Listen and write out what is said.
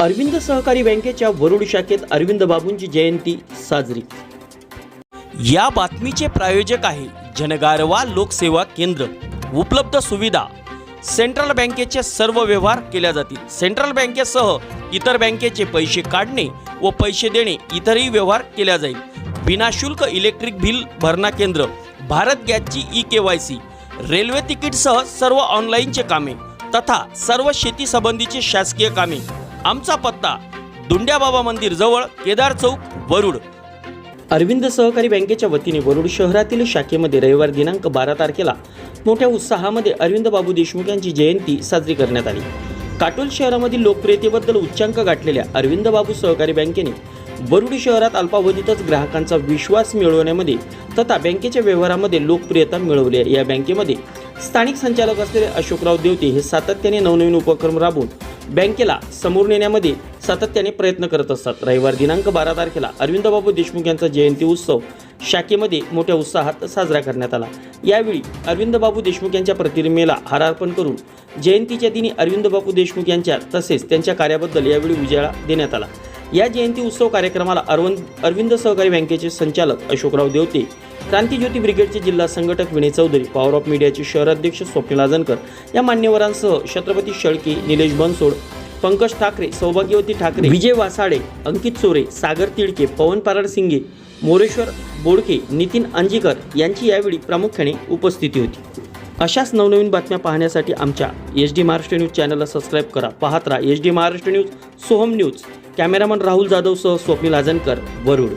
अरविंद सहकारी बँकेच्या वरुड शाखेत अरविंद बाबूंची जयंती साजरी. या बातमीचे प्रायोजक आहे जनगारवा लोकसेवा केंद्र. उपलब्ध सुविधा. सेंट्रल बँकेचे सर्व व्यवहार केल्या जातील. सेंट्रल बँकेसह इतर बँकेचे पैसे काढणे व पैसे देणे इतरही व्यवहार केल्या जाईल. विनाशुल्क इलेक्ट्रिक बिल भरणा केंद्र भारत गॅसची E K Y C railway तिकीटसह सर्व ऑनलाईनचे कामे तथा सर्व शेतीसंबंधीचे शासकीय कामे. आमचा पत्ता दुंड्याबाबा मंदिर जवळ केदार चौक वरुड. अरविंद सहकारी बँकेच्या वतीने वरुड शहरातील शाखेमध्ये रविवार दिनांक बारा तारखेला मोठ्या उत्साहामध्ये अरविंद बाबू देशमुख यांची जयंती साजरी करण्यात आली. काटोल शहरामधील लोकप्रियतेबद्दल उच्चांक गाठलेल्या अरविंद बाबू सहकारी बँकेने वरुड शहरात अल्पावधीतच ग्राहकांचा विश्वास मिळवण्यामध्ये तथा बँकेच्या व्यवहारामध्ये लोकप्रियता मिळवली आहे. या बँकेमध्ये स्थानिक संचालक असलेले अशोकराव देवते हे सातत्याने नवनवीन उपक्रम राबवून बँकेला समोर नेण्यामध्ये सातत्याने प्रयत्न करत असतात. रविवार दिनांक बारा तारखेला अरविंदबाबू देशमुख यांचा जयंती उत्सव शाखेमध्ये मोठ्या उत्साहात साजरा करण्यात आला. यावेळी अरविंदबाबू देशमुख यांच्या प्रतिमेला हार अर्पण करून जयंतीच्या दिनी अरविंदबाबू देशमुख यांच्या तसेच त्यांच्या कार्याबद्दल यावेळी उजाळा देण्यात आला. या जयंती उत्सव कार्यक्रमाला अरविंद अरविंद सहकारी बँकेचे संचालक अशोकराव देवते क्रांतीज्योती ब्रिगेडचे जिल्हा संघटक विनय चौधरी पॉवर ऑफ मीडियाचे शहराध्यक्ष स्वप्नील आजनकर या मान्यवरांसह छत्रपती शेळके निलेश बनसोड पंकज ठाकरे सौभाग्यवती ठाकरे विजय वासाडे अंकित चोरे सागर तिडके पवन पाराड सिंगे मोरेश्वर बोडके नितीन अंजीकर यांची यावेळी प्रामुख्याने उपस्थिती होती. अशाच नवनवीन बातम्या पाहण्यासाठी आमच्या एच डी महाराष्ट्र न्यूज चॅनलला सबस्क्राईब करा. पाहत राहा H D Maharashtra news Soham news. Cameraman Rahul जाधवसह Swapnil Aajankar Warud